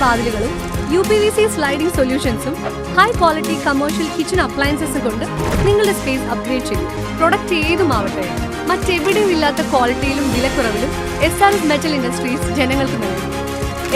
വാതിലുകളും U P V C sliding സൊല്യൂഷൻസും high quality commercial kitchen അപ്ലയൻസസും കൊണ്ട് നിങ്ങളുടെ സ്പേസ് അപ്ഗ്രേഡ് ചെയ്യും പ്രൊഡക്റ്റ് ഏതുമാവട്ടെ മറ്റെവിടെയും ഇല്ലാത്ത ക്വാളിറ്റിയിലും വിലക്കുറവിലും S R S metal industries ജനങ്ങൾക്ക് നൽകും.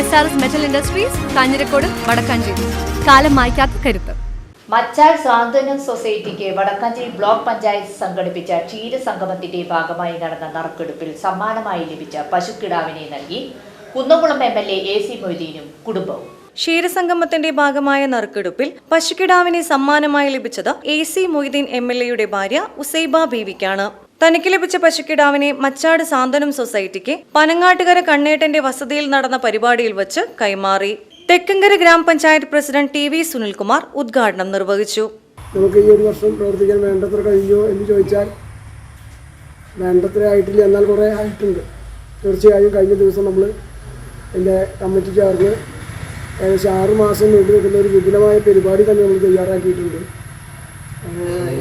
S R S metal industries Kanjirakode Vadakkanchery. കാലം മായ്ക്കാത്ത കരുത്ത്. മച്ചാൽ സ്വാതന്ത്ര്യം സൊസൈറ്റിക്ക് വടക്കാഞ്ചേരി ബ്ലോക്ക് പഞ്ചായത്ത് സംഘടിപ്പിച്ച ക്ഷീരസംഗമത്തിന്റെ ഭാഗമായി നടന്ന നറുക്കെടുപ്പിൽ സമ്മാനമായി ലഭിച്ച പശുക്കിടാവിനെ നൽകി Kunnamkulam M L A A C മൊയ്തീനും കുടുംബവും. ക്ഷീരസംഗമത്തിന്റെ ഭാഗമായ നറുക്കെടുപ്പിൽ പശുക്കിടാവിനെ സമ്മാനമായി ലഭിച്ചത് A C Moideen M L എയുടെ ഭാര്യ ഉസൈബ ബീവിക്കാണ്. തനിക്ക് ലഭിച്ച പശുക്കിടാവിനെ മച്ചാട് സാന്ത്വനം സൊസൈറ്റിക്ക് പനങ്ങാട്ടുകര കണ്ണേട്ടന്റെ വസതിയിൽ നടന്ന പരിപാടിയിൽ വച്ച് കൈമാറി. തെക്കങ്കര ഗ്രാമപഞ്ചായത്ത് പ്രസിഡന്റ് ടി വി സുനിൽകുമാർ ഉദ്ഘാടനം നിർവഹിച്ചു. നമുക്ക് ഈ ഒരു വർഷം പ്രവർത്തിക്കാൻ വേണ്ടത്ര കഴിയോ എന്ന് ചോദിച്ചാൽ വേണ്ടത്ര ആയിട്ടില്ല എന്നാൽ കുറേ ആയിട്ടുണ്ട്. തീർച്ചയായും കഴിഞ്ഞ ദിവസം നമ്മൾ എന്റെ കമ്മിറ്റി ചേർന്ന് ഏകദേശം ആറ് മാസം നീണ്ടു നിൽക്കുന്ന ഒരു വിപുലമായ പരിപാടി തന്നെ നമ്മൾ തയ്യാറാക്കിയിട്ടുണ്ട്.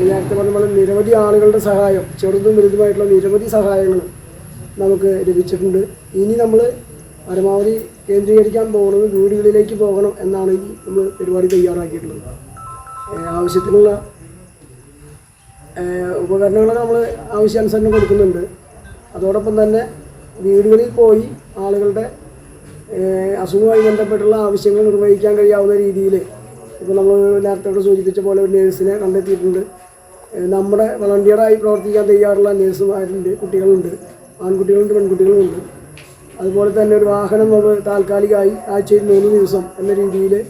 നേരത്തെ പറഞ്ഞ പോലെ നിരവധി ആളുകളുടെ സഹായം ചെറുതും വലുതുമായിട്ടുള്ള നിരവധി സഹായങ്ങൾ നമുക്ക് ലഭിച്ചിട്ടുണ്ട്. ഇനി നമ്മൾ പരമാവധി കേന്ദ്രീകരിക്കാൻ പോകുന്നത് വീടുകളിലേക്ക് പോകണം എന്നാണ് ഈ നമ്മൾ പരിപാടി തയ്യാറാക്കിയിട്ടുള്ളത്. ആവശ്യത്തിനുള്ള ഉപകരണങ്ങളൊക്കെ നമ്മൾ ആവശ്യാനുസരണം കൊടുക്കുന്നുണ്ട്. അതോടൊപ്പം തന്നെ വീടുകളിൽ പോയി ആളുകളുടെ അസുഖവുമായി ബന്ധപ്പെട്ടുള്ള ആവശ്യങ്ങൾ നിർവഹിക്കാൻ കഴിയാവുന്ന രീതിയിൽ ഇപ്പോൾ നമ്മൾ നേരത്തെ സൂചിപ്പിച്ച പോലെ ഒരു നേഴ്സിനെ കണ്ടെത്തിയിട്ടുണ്ട്. നമ്മുടെ വളണ്ടിയറായി പ്രവർത്തിക്കാൻ തയ്യാറുള്ള നേഴ്സുമാരുണ്ട് കുട്ടികളുണ്ട്. ആൺകുട്ടികളുണ്ട് പെൺകുട്ടികളുമുണ്ട്. അതുപോലെ തന്നെ ഒരു വാഹനം നമ്മൾ താൽക്കാലികമായി ആഴ്ചയിൽ മൂന്ന് ദിവസം എന്ന രീതിയിൽ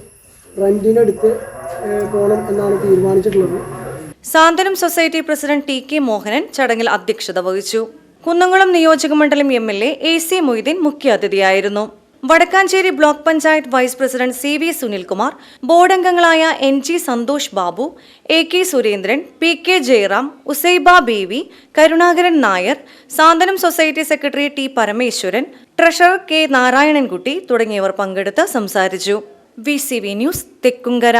റെന്റിനെടുത്ത് പോകണം എന്നാണ് തീരുമാനിച്ചിട്ടുള്ളത്. Santhwanam society president T K Mohanan ചടങ്ങിൽ അധ്യക്ഷത വഹിച്ചു. കുന്നംകുളം നിയോജക മണ്ഡലം M L A A C Moideen മുഖ്യാതിഥിയായിരുന്നു. Vadakkanchery block panchayat vice president C V Sunilkumar board അംഗങ്ങളായ N G Santhosh Babu A K Surendran P K Jayaram Usaiba Bevi Karunakaran Nair Santhwanam society secretary T Parameswaran treasurer K Narayanankutty തുടങ്ങിയവർ പങ്കെടുത്ത് സംസാരിച്ചു. V C V news Thekkumkara